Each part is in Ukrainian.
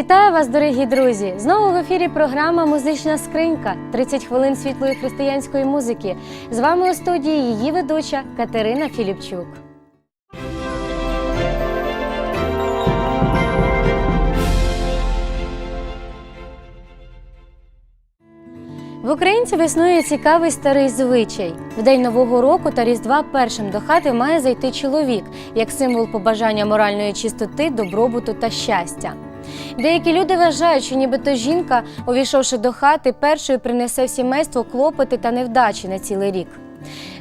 Вітаю вас, дорогі друзі! Знову в ефірі програма Музична скринька 30 хвилин світлої християнської музики. З вами у студії її ведуча Катерина Філіпчук. В українців існує цікавий старий звичай. В день нового року та різдва першим до хати має зайти чоловік як символ побажання моральної чистоти, добробуту та щастя. Деякі люди вважають, що нібито жінка, увійшовши до хати, першою принесе в сімейство клопоти та невдачі на цілий рік.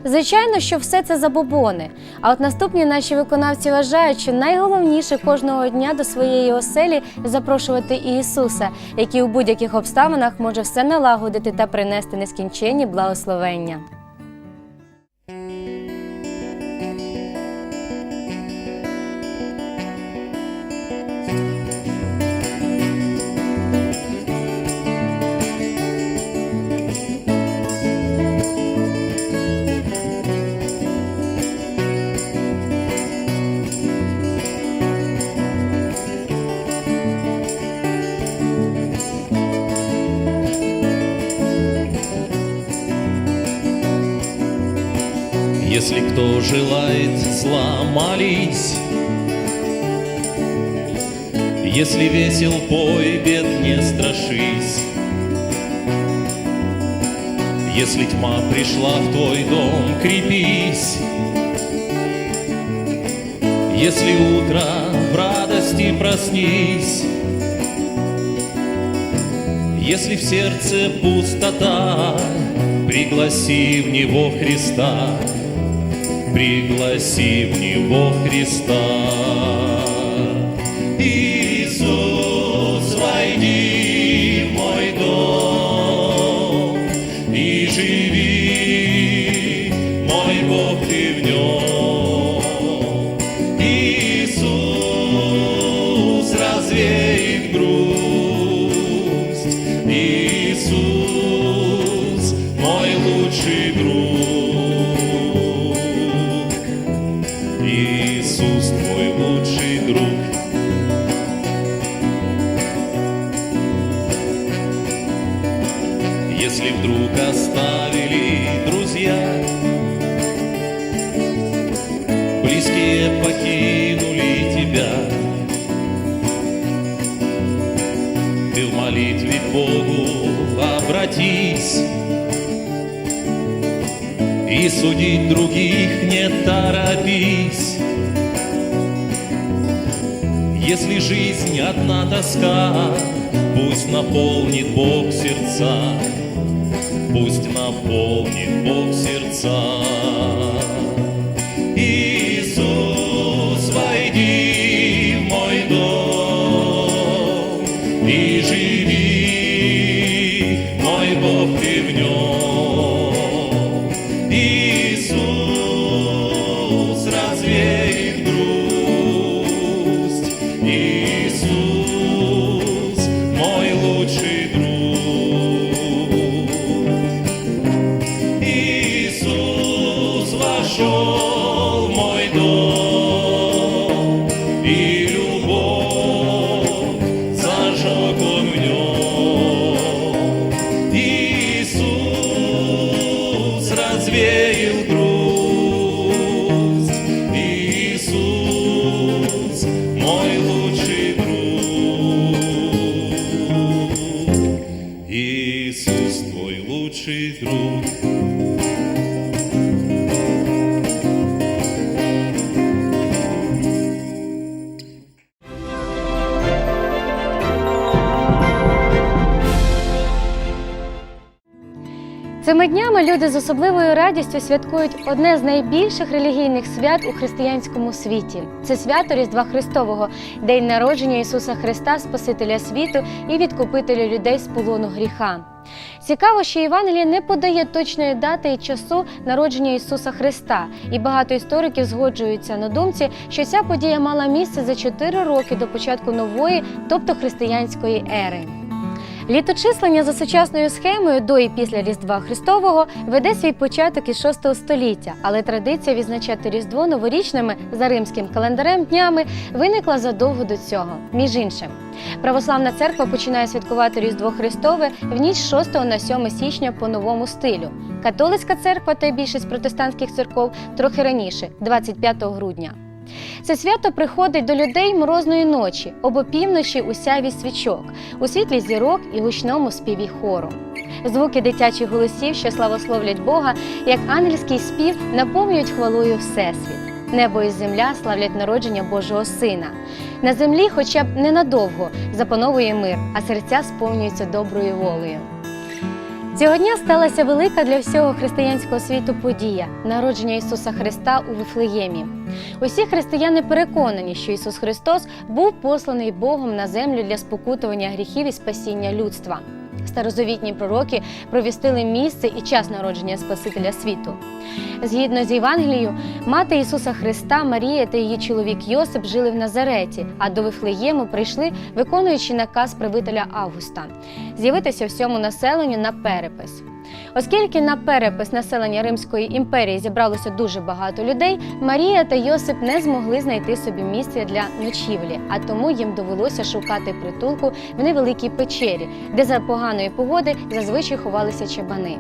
Звичайно, що все це забобони. А от наступні наші виконавці вважають, що найголовніше кожного дня до своєї оселі запрошувати Ісуса, який у будь-яких обставинах може все налагодити та принести нескінченні благословення. Если кто желает зла, молись. Если весел, пой, бед не страшись. Если тьма пришла в твой дом, крепись. Если утро в радости проснись. Если в сердце пустота, пригласи в него Христа, пригласи в него Христа. Судить других не торопись. Если жизнь одна тоска, пусть наполнит Бог сердца, пусть наполнит Бог сердца. Днями люди з особливою радістю святкують одне з найбільших релігійних свят у християнському світі. Це свято Різдва Христового, день народження Ісуса Христа, Спасителя світу і відкупителя людей з полону гріха. Цікаво, що Євангеліє не подає точної дати і часу народження Ісуса Христа, і багато істориків згоджуються на думці, що ця подія мала місце за 4 роки до початку нової, тобто християнської ери. Літочислення за сучасною схемою до і після Різдва Христового веде свій початок із 6 століття, але традиція відзначати Різдво новорічними за римським календарем днями виникла задовго до цього. Між іншим, православна церква починає святкувати Різдво Христове в ніч 6 на 7 січня по новому стилю. Католицька церква та більшість протестантських церков трохи раніше, 25 грудня. Це свято приходить до людей морозної ночі, об опівночі у сяві свічок, у світлі зірок і гучному співі хору. Звуки дитячих голосів, що славословлять Бога, як ангельський спів, наповнюють хвалою Всесвіт. Небо і земля славлять народження Божого Сина. На землі, хоча б ненадовго, запановує мир, а серця сповнюються доброю волею. Цього дня сталася велика для всього християнського світу подія народження Ісуса Христа у Вифлеємі. Усі християни переконані, що Ісус Христос був посланий Богом на землю для спокутування гріхів і спасіння людства. Старозавітні пророки провістили місце і час народження Спасителя світу. Згідно з Євангелією, мати Ісуса Христа, Марія та її чоловік Йосип жили в Назареті, а до Вифлеєму прийшли, виконуючи наказ правителя Августа з'явитися всьому населенню на перепис. Оскільки на перепис населення Римської імперії зібралося дуже багато людей, Марія та Йосип не змогли знайти собі місце для ночівлі, а тому їм довелося шукати притулку в невеликій печері, де за поганої погоди зазвичай ховалися чабани.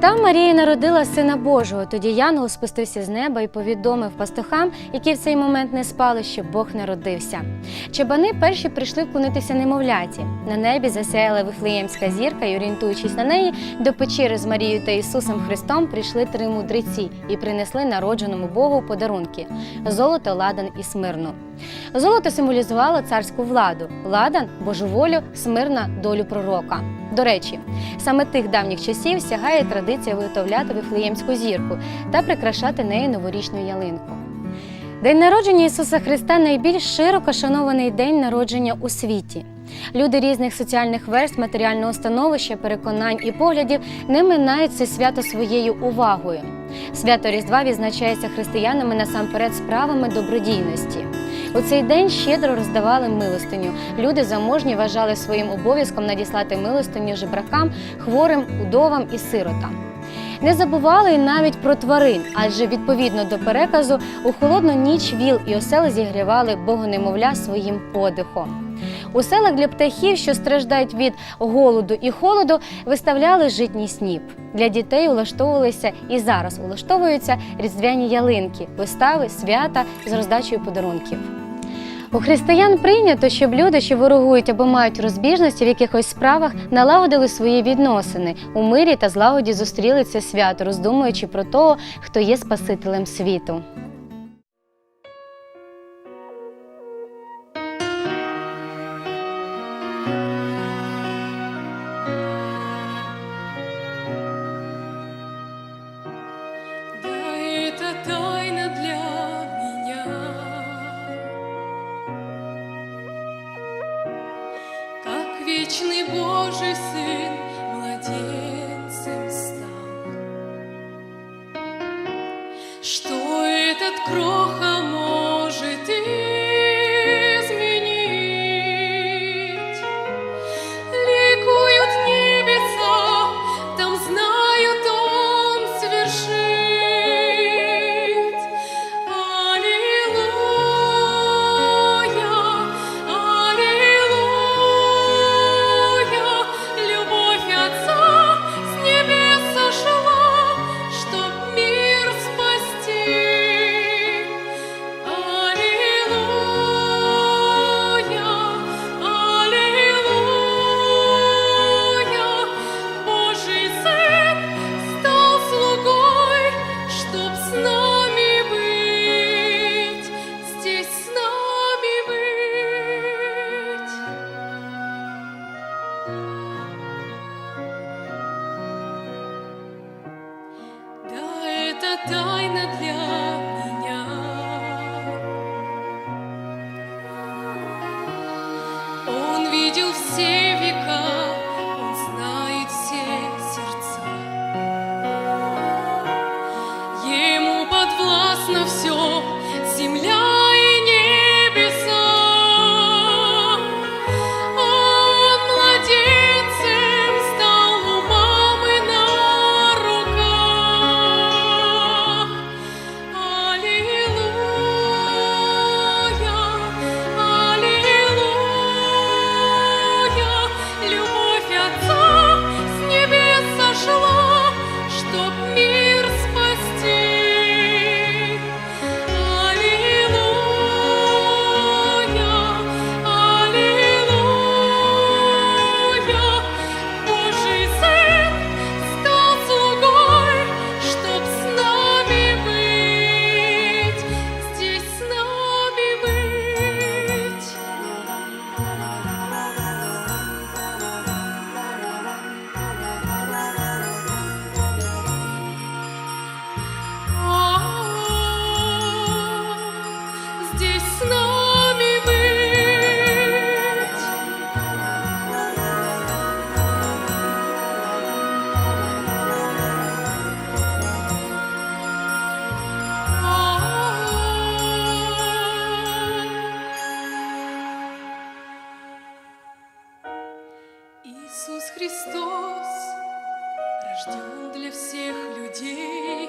Там Марія народила сина Божого. Тоді Янгол спустився з неба і повідомив пастухам, які в цей момент не спали, що Бог народився. Чабани перші прийшли вклонитися немовляті. На небі засяяла вифлеємська зірка, і орієнтуючись на неї, до печери з Марією та Ісусом Христом прийшли три мудреці і принесли народженому Богу подарунки золото, ладан і смирну. Золото символізувало царську владу, ладан Божу волю, смирна долю пророка. До речі, саме тих давніх часів сягає традиція виготовляти вифлеємську зірку та прикрашати нею новорічну ялинку. День народження Ісуса Христа найбільш широко шанований день народження у світі. Люди різних соціальних верст, матеріального становища, переконань і поглядів не минають це свято своєю увагою. Свято Різдва відзначається християнами насамперед справами добродійності. У цей день щедро роздавали милостиню. Люди заможні вважали своїм обов'язком надіслати милостиню жебракам, хворим, удовам і сиротам. Не забували й навіть про тварин, адже відповідно до переказу у холодну ніч віл і осели зігрівали богонемовля своїм подихом. У селах для птахів, що страждають від голоду і холоду, виставляли житній сніп. Для дітей улаштовувалися і зараз улаштовуються різдвяні ялинки, вистави, свята з роздачею подарунків. У християн прийнято, щоб люди, що ворогують або мають розбіжності в якихось справах, налагодили свої відносини у мирі та злагоді зустріли це свято, роздумуючи про того, хто є Спасителем світу. Что Христос рожден для всех людей.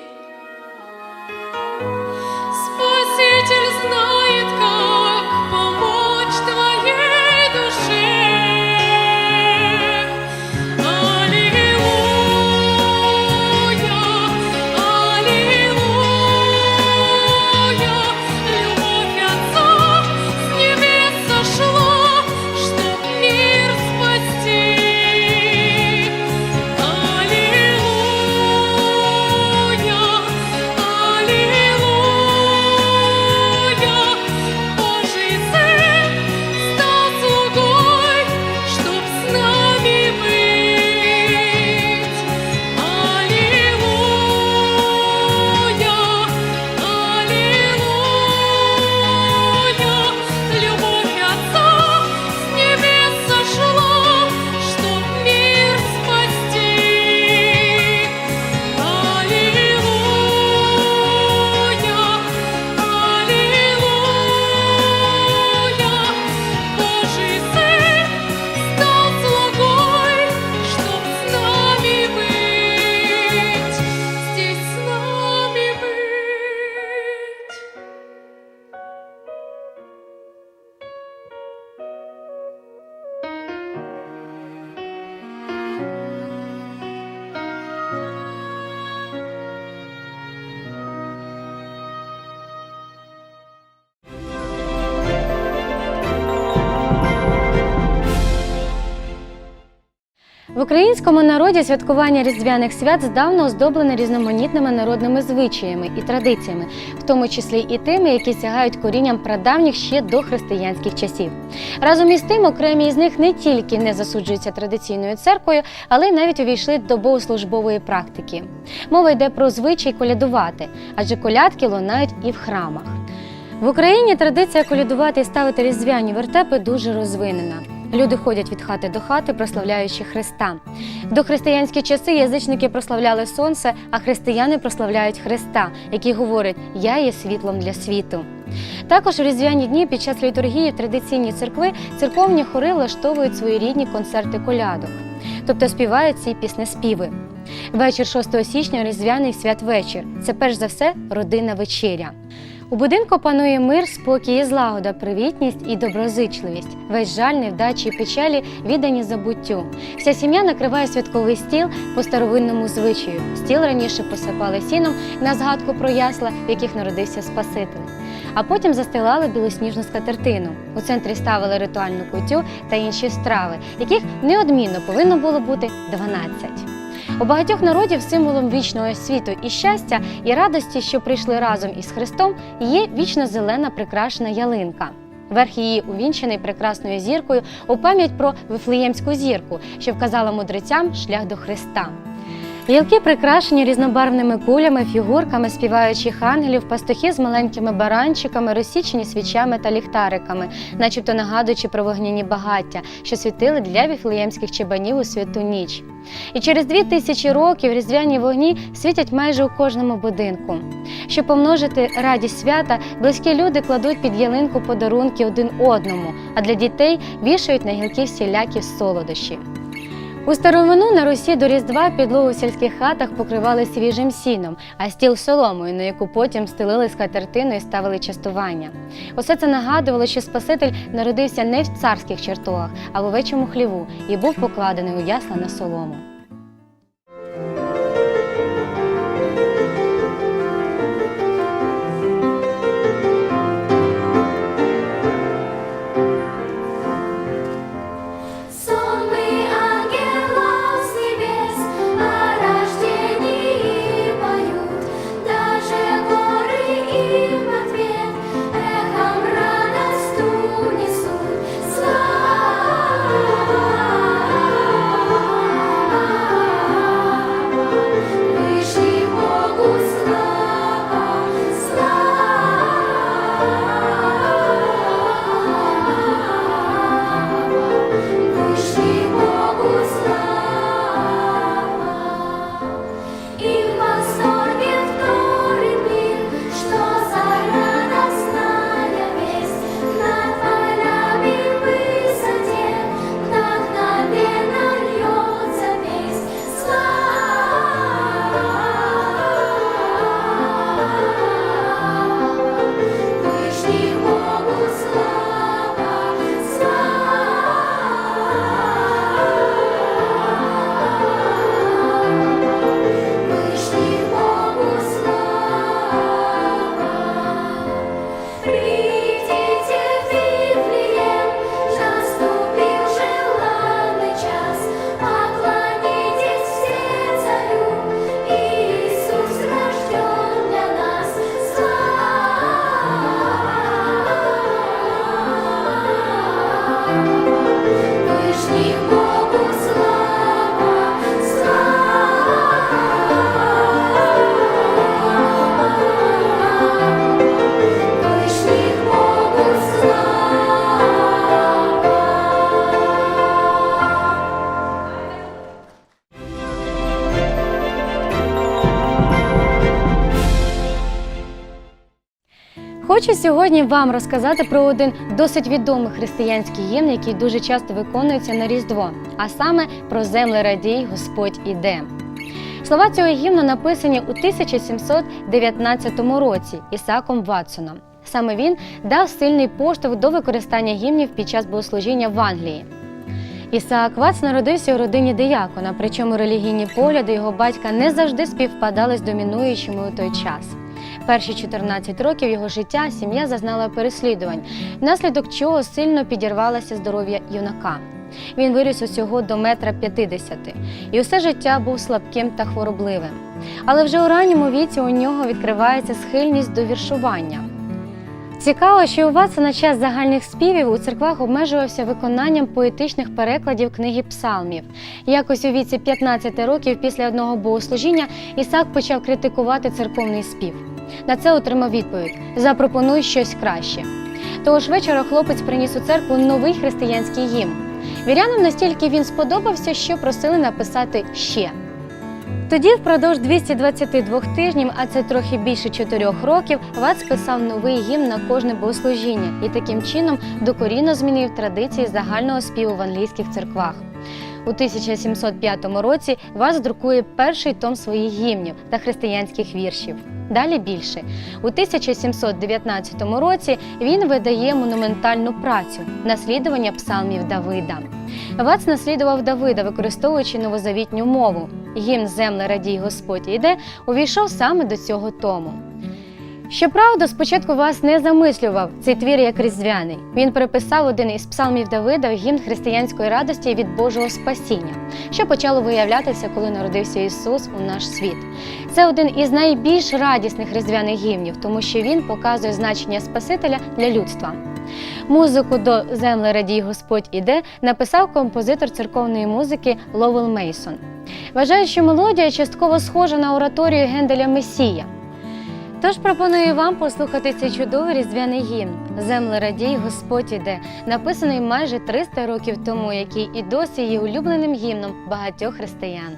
Спаситель знал. В українському народі святкування різдвяних свят здавна оздоблене різноманітними народними звичаями і традиціями, в тому числі і тими, які сягають корінням прадавніх ще до християнських часів. Разом із тим, окремі із них не тільки не засуджуються традиційною церквою, але й навіть увійшли до богослужбової практики. Мова йде про звичай колядувати, адже колядки лунають і в храмах. В Україні традиція колядувати і ставити різдвяні вертепи дуже розвинена. Люди ходять від хати до хати, прославляючи Христа. В дохристиянські часи язичники прославляли сонце, а християни прославляють Христа, який говорить Я є світлом для світу. Також у різдвяні дні під час літургії традиційні церкви церковні хори влаштовують своєрідні концерти колядок, тобто співають ці піснеспіви. Вечір 6 січня різдвяний святвечір. Це перш за все родинна вечеря. У будинку панує мир, спокій і злагода, привітність і доброзичливість. Весь жаль, невдачі і печалі віддані забуттю. Вся сім'я накриває святковий стіл по старовинному звичаю. Стіл раніше посипали сіном на згадку про ясла, в яких народився Спаситель. А потім застилали білосніжну скатертину. У центрі ставили ритуальну кутю та інші страви, яких неодмінно повинно було бути 12. У багатьох народів символом вічного світу і щастя і радості, що прийшли разом із Христом, є вічно зелена прикрашена ялинка. Верх її увінчений прекрасною зіркою у пам'ять про Вифлеємську зірку, що вказала мудрецям шлях до Христа. Ялки прикрашені різнобарвними кулями, фігурками, співаючих ангелів, пастухи з маленькими баранчиками, розсічені свічами та ліхтариками, начебто нагадуючи про вогняні багаття, що світили для віфлеємських чебанів у святу ніч. І через дві тисячі років різдвяні вогні світять майже у кожному будинку. Щоб помножити радість свята, близькі люди кладуть під ялинку подарунки один одному, а для дітей вішають на гілки всілякі солодощі. У старовину на Русі до Різдва підлогу в сільських хатах покривали свіжим сіном, а стіл соломою, на яку потім стелили скатертину і ставили частування. Усе це нагадувало, що Спаситель народився не в царських чертогах, а в овечому хліву і був покладений у ясла на солому. Хочу сьогодні вам розказати про один досить відомий християнський гімн, який дуже часто виконується на Різдво, а саме про земле радій Господь іде. Слова цього гімну написані у 1719 році Ісаком Ватсоном. Саме він дав сильний поштовх до використання гімнів під час богослужіння в Англії. Ісаак Вац народився у родині диякона, причому релігійні погляди його батька не завжди співпадали з домінуючими у той час. Перші 14 років його життя сім'я зазнала переслідувань, внаслідок чого сильно підірвалося здоров'я юнака. Він виріс усього до метра 50 і усе життя був слабким та хворобливим. Але вже у ранньому віці у нього відкривається схильність до віршування. Цікаво, що у Ватса на час загальних співів у церквах обмежувався виконанням поетичних перекладів книги псалмів. Якось у віці 15 років після одного богослужіння Ісак почав критикувати церковний спів. На це отримав відповідь: запропонуй щось краще. Того ж вечора хлопець приніс у церкву новий християнський гімн. Вірянам настільки він сподобався, що просили написати ще. Тоді, впродовж 222 тижнів, а це трохи більше чотирьох років, Вац писав новий гімн на кожне богослужіння і таким чином докорінно змінив традиції загального співу в англійських церквах. У 1705 році Вац друкує перший том своїх гімнів та християнських віршів. Далі більше. У 1719 році він видає монументальну працю наслідування псалмів Давида. Вац наслідував Давида, використовуючи новозавітню мову. Гімн Земле радій Господь іде увійшов саме до цього тому. Щоправда, спочатку вас не замислював цей твір як різдвяний. Він переписав один із псалмів Давида гімн християнської радості від Божого спасіння, що почало виявлятися, коли народився Ісус у наш світ. Це один із найбільш радісних різдвяних гімнів, тому що він показує значення Спасителя для людства. Музику до Земле радій Господь іде написав композитор церковної музики Ловел Мейсон. Вважаю, що мелодія частково схожа на ораторію Генделя Месія. Тож пропоную вам послухати цей чудовий різдвяний гімн Земле радій Господь іде, написаний майже 300 років тому, який і досі є улюбленим гімном багатьох християн.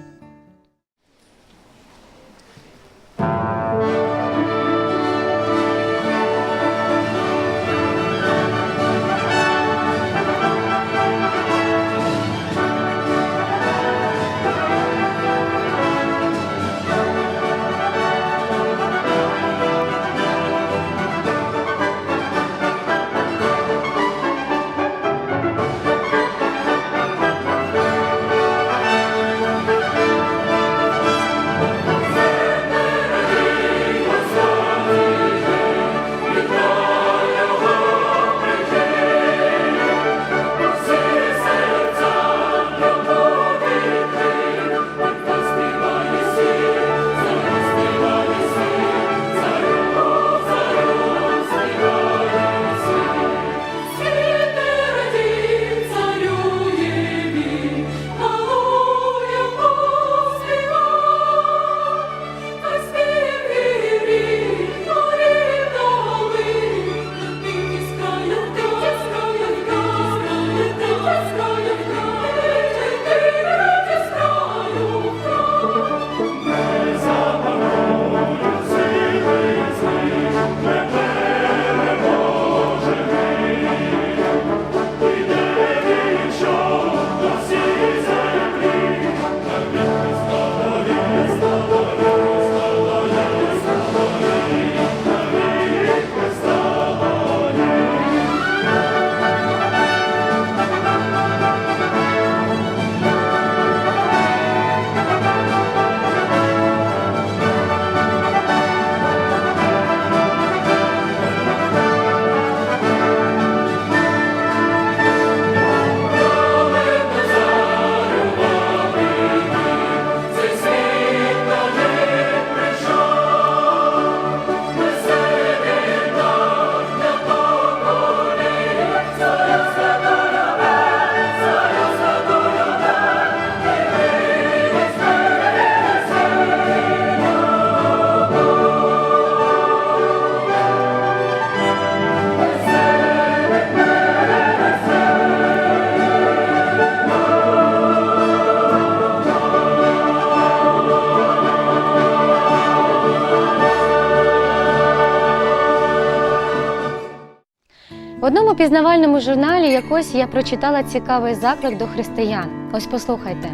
Пізнавальному журналі якось я прочитала цікавий заклик до християн. Ось послухайте.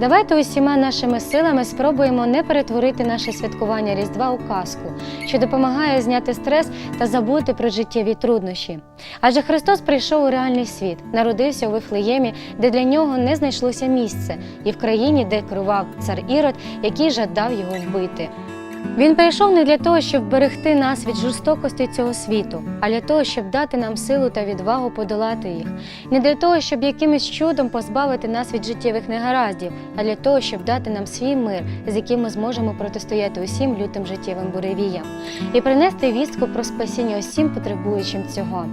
Давайте усіма нашими силами спробуємо не перетворити наше святкування Різдва у казку, що допомагає зняти стрес та забути про життєві труднощі. Адже Христос прийшов у реальний світ, народився у Вифлеємі, де для нього не знайшлося місце, і в країні, де керував цар Ірод, який жадав його вбити. Він прийшов не для того, щоб берегти нас від жорстокості цього світу, а для того, щоб дати нам силу та відвагу подолати їх, не для того, щоб якимось чудом позбавити нас від життєвих негараздів, а для того, щоб дати нам свій мир, з яким ми зможемо протистояти усім лютим життєвим буревіям, і принести вістку про спасіння усім потребуючим цього.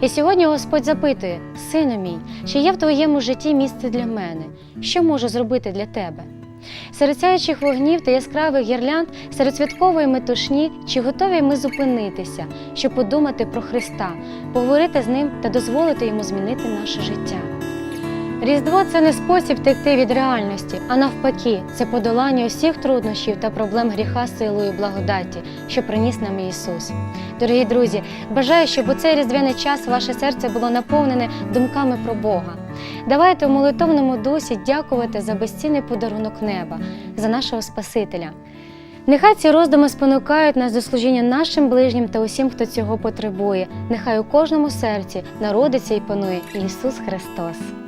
І сьогодні Господь запитує: Сину мій, чи є в твоєму житті місце для мене? Що можу зробити для тебе? Серед сяючих вогнів та яскравих гірлянд, серед святкової метушні, чи готові ми зупинитися, щоб подумати про Христа, поговорити з ним та дозволити йому змінити наше життя. Різдво це не спосіб втекти від реальності, а навпаки, це подолання усіх труднощів та проблем гріха силою благодаті, що приніс нам Ісус. Дорогі друзі, бажаю, щоб у цей різдвяний час ваше серце було наповнене думками про Бога. Давайте у молитовному дусі дякувати за безцінний подарунок неба, за нашого Спасителя. Нехай ці роздуми спонукають нас до служіння нашим ближнім та усім, хто цього потребує. Нехай у кожному серці народиться і панує Ісус Христос.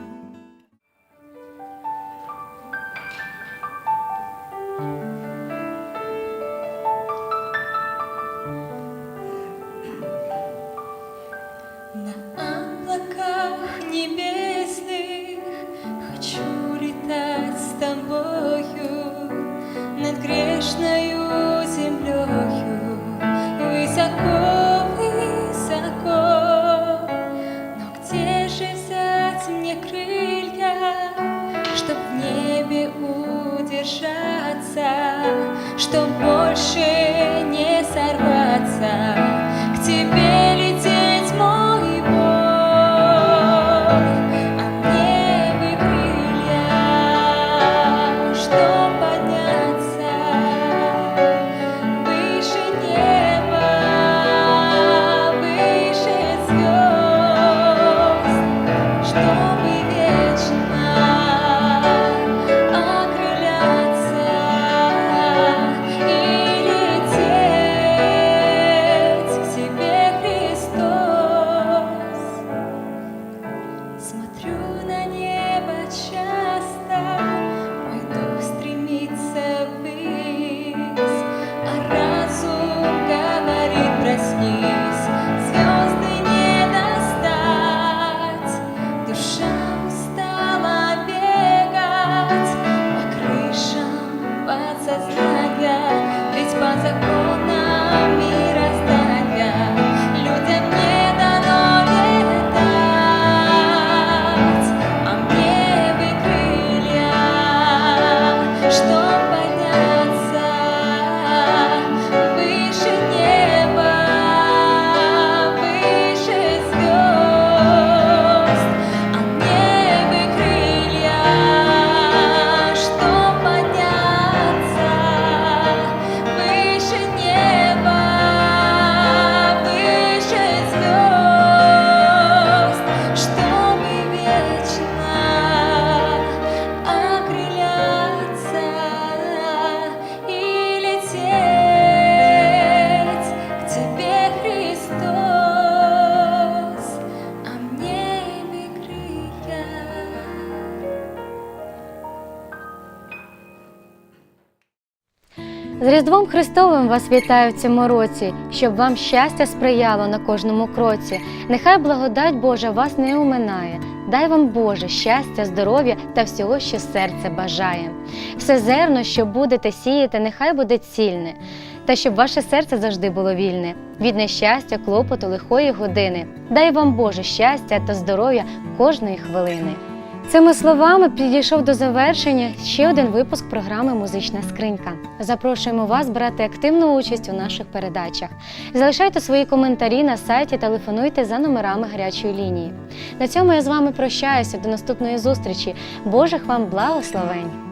Христовим вас вітаю в цьому році, щоб вам щастя сприяло на кожному кроці. Нехай благодать Божа вас не оминає. Дай вам Боже щастя, здоров'я та всього, що серце бажає. Все зерно, що будете сіяти, нехай буде цільне, та щоб ваше серце завжди було вільне від нещастя, клопоту, лихої години. Дай вам Боже щастя та здоров'я кожної хвилини. Цими словами підійшов до завершення ще один випуск програми Музична скринька. Запрошуємо вас брати активну участь у наших передачах. Залишайте свої коментарі на сайті, телефонуйте за номерами гарячої лінії. На цьому я з вами прощаюся до наступної зустрічі. Божих вам благословень!